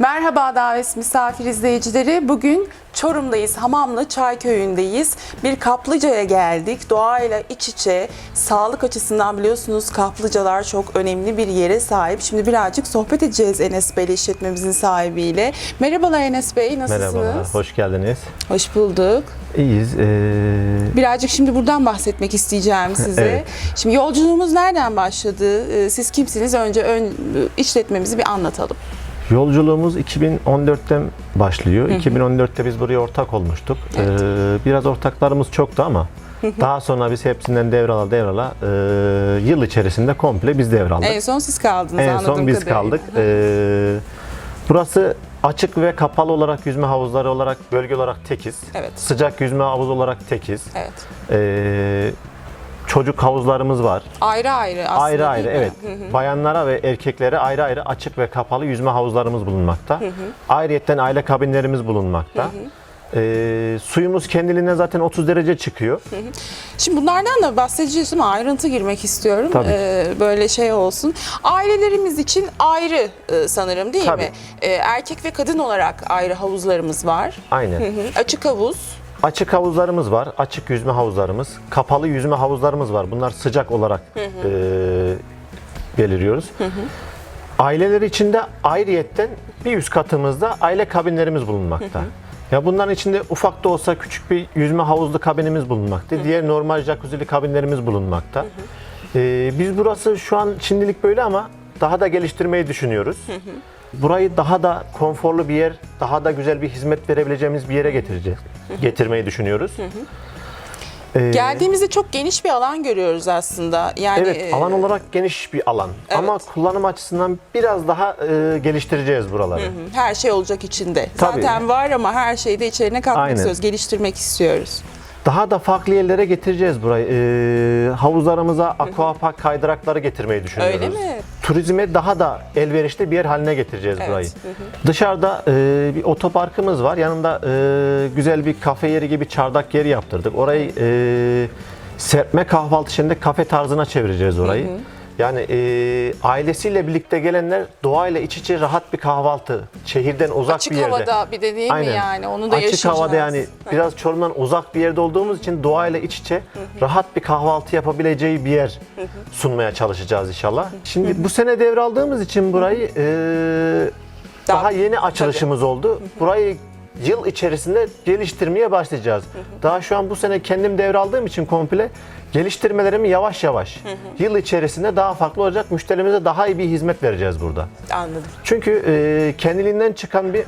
Merhaba davet misafir izleyicileri. Bugün Çorum'dayız, Hamamlı Çayköy'ündeyiz. Bir kaplıcaya geldik. Doğayla iç içe, sağlık açısından biliyorsunuz kaplıcalar çok önemli bir yere sahip. Şimdi birazcık sohbet edeceğiz Enes Bey ile işletmemizin sahibiyle. Merhabalar Enes Bey, nasılsınız? Merhabalar, hoş geldiniz. Hoş bulduk. İyiyiz. Ee, Birazcık şimdi buradan bahsetmek isteyeceğim size. Evet. Şimdi yolculuğumuz nereden başladı? Siz kimsiniz? Önce ön işletmemizi bir anlatalım. Yolculuğumuz 2014'ten başlıyor. 2014'te biz buraya ortak olmuştuk. Evet. Ee, biraz ortaklarımız çoktu ama daha sonra biz hepsinden devrala devrala e, yıl içerisinde komple biz devraldık. En son siz kaldınız en son biz kadarıyla. kaldık. Ee, burası açık ve kapalı olarak yüzme havuzları olarak bölge olarak tekiz. Evet. Sıcak yüzme havuzu olarak tekiz. Evet. Ee, çocuk havuzlarımız var. Ayrı ayrı aslında ayrı ayrı değil mi? evet. Bayanlara ve erkeklere ayrı ayrı açık ve kapalı yüzme havuzlarımız bulunmakta. Ayrıyetten aile kabinlerimiz bulunmakta. Ee, suyumuz kendiliğinden zaten 30 derece çıkıyor. Şimdi bunlardan da bahsedeceğiz ama ayrıntı girmek istiyorum. Tabii. Ee, böyle şey olsun. Ailelerimiz için ayrı e, sanırım değil Tabii. mi? Ee, erkek ve kadın olarak ayrı havuzlarımız var. Aynen. Hı hı. Açık havuz. Açık havuzlarımız var. Açık yüzme havuzlarımız. Kapalı yüzme havuzlarımız var. Bunlar sıcak olarak e, belirliyoruz. Aileler içinde ayrıyetten bir üst katımızda aile kabinlerimiz bulunmakta. Ya bunların içinde ufak da olsa küçük bir yüzme havuzlu kabinimiz bulunmakta. Diğer normal jacuzzi'li kabinlerimiz bulunmakta. E, biz burası şu an şimdilik böyle ama daha da geliştirmeyi düşünüyoruz. Burayı daha da konforlu bir yer, daha da güzel bir hizmet verebileceğimiz bir yere getireceğiz. Getirmeyi düşünüyoruz. Ee, Geldiğimizde çok geniş bir alan görüyoruz aslında. Yani Evet, e, alan olarak geniş bir alan. Ama kullanım açısından biraz daha e, geliştireceğiz buraları. her şey olacak içinde. Tabii. Zaten var ama her şeyi de içerine katmak Aynen. istiyoruz, geliştirmek istiyoruz. Daha da farklı yerlere getireceğiz burayı. Ee, havuzlarımıza aquapark kaydırakları getirmeyi düşünüyoruz. Öyle mi? Turizme daha da elverişli bir yer haline getireceğiz Evet. burayı. Dışarıda e, bir otoparkımız var. Yanında e, güzel bir kafe yeri gibi çardak yeri yaptırdık. Orayı e, serpme kahvaltı içinde kafe tarzına çevireceğiz orayı. Yani e, ailesiyle birlikte gelenler doğayla iç içe rahat bir kahvaltı. Şehirden uzak Açık bir yerde. havada bir de değil mi Aynen. yani? Onu da Açık yaşayacağız. havada yani biraz Çorum'dan uzak bir yerde olduğumuz için doğayla iç içe rahat bir kahvaltı yapabileceği bir yer sunmaya çalışacağız inşallah. Şimdi bu sene devraldığımız için burayı e, Daha- daha yeni açılışımız oldu. Burayı yıl içerisinde geliştirmeye başlayacağız. Daha şu an bu sene kendim devraldığım için komple geliştirmelerimi yavaş yavaş yıl içerisinde daha farklı olacak. Müşterimize daha iyi bir hizmet vereceğiz burada. Anladım. Çünkü e, kendiliğinden çıkan bir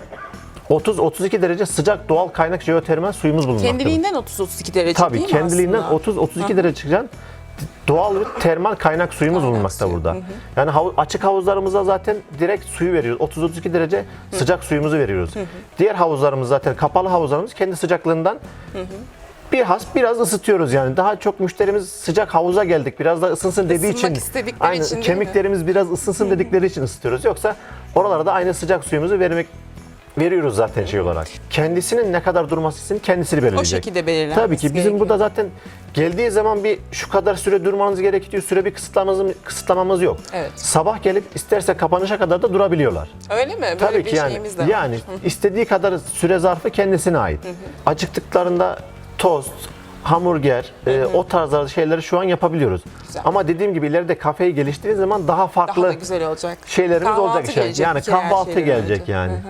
30-32 derece sıcak doğal kaynak jeotermal suyumuz bulunmaktadır. Kendiliğinden 30-32 derece Tabii değil mi kendiliğinden aslında? 30-32 derece çıkan doğal bir termal kaynak suyumuz bulunmakta burada. Yani hav- açık havuzlarımıza zaten direkt suyu veriyoruz. 30-32 derece sıcak suyumuzu veriyoruz. Diğer havuzlarımız zaten kapalı havuzlarımız kendi sıcaklığından bir has biraz ısıtıyoruz yani. Daha çok müşterimiz sıcak havuza geldik. Biraz da ısınsın dediği Isınmak için. istedikleri için değil mi? kemiklerimiz biraz ısınsın dedikleri için ısıtıyoruz. Yoksa oralara da aynı sıcak suyumuzu vermek veriyoruz zaten şey olarak. Kendisinin ne kadar durması için kendisini belirleyecek. şekilde belirlenmesi Tabii ki bizim gerekiyor. burada zaten geldiği zaman bir şu kadar süre durmanız gerekiyor. Süre bir kısıtlamamız, kısıtlamamız yok. Evet. Sabah gelip isterse kapanışa kadar da durabiliyorlar. Öyle mi? Böyle Tabii bir ki yani. şeyimiz de var. Yani istediği kadar süre zarfı kendisine ait. Acıktıklarında tost, hamburger, e, o tarzda şeyleri şu an yapabiliyoruz. Güzel. Ama dediğim gibi ileride kafeyi geliştirdiğiniz zaman daha farklı Daha da güzel olacak. şeylerimiz Kahvaltı olacak. gelecek Yani kahvaltı gelecek önce. yani. Hı hı.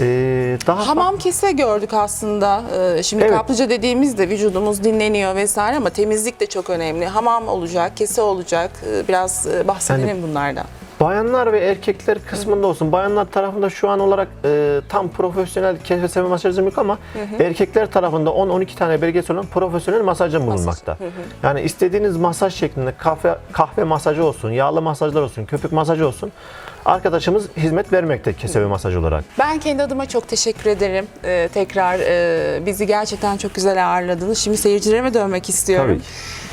Ee, daha Hamam kese gördük aslında. Ee, Şimdi Evet. kaplıca dediğimizde vücudumuz dinleniyor vesaire ama temizlik de çok önemli. Hamam olacak, kese olacak. Ee, Biraz e, bahsedelim bunlardan. Bayanlar ve erkekler kısmında olsun. Bayanlar tarafında şu an olarak e, tam profesyonel kesme masajım yok ama erkekler tarafında 10-12 tane belgesi olan profesyonel masajım bulunmakta. Yani istediğiniz masaj şeklinde kahve kahve masajı olsun, yağlı masajlar olsun, köpük masajı olsun. Arkadaşımız hizmet vermekte kesme masaj olarak. Ben kendi adıma çok teşekkür ederim. Ee, tekrar e, bizi gerçekten çok güzel ağırladınız. Şimdi seyircilerime dönmek istiyorum. Tabii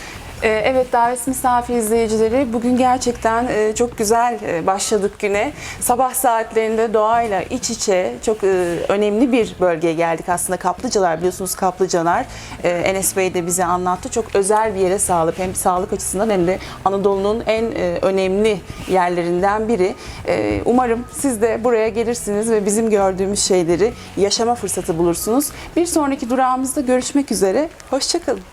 Evet davet misafir izleyicileri bugün gerçekten e, çok güzel e, başladık güne. Sabah saatlerinde doğayla iç içe çok e, önemli bir bölgeye geldik aslında Kaplıcalar biliyorsunuz Kaplıcalar. Enes Bey de bize anlattı. Çok özel bir yere sağlık hem sağlık açısından hem de Anadolu'nun en önemli yerlerinden biri. Umarım siz de buraya gelirsiniz ve bizim gördüğümüz şeyleri yaşama fırsatı bulursunuz. Bir sonraki durağımızda görüşmek üzere. Hoşçakalın.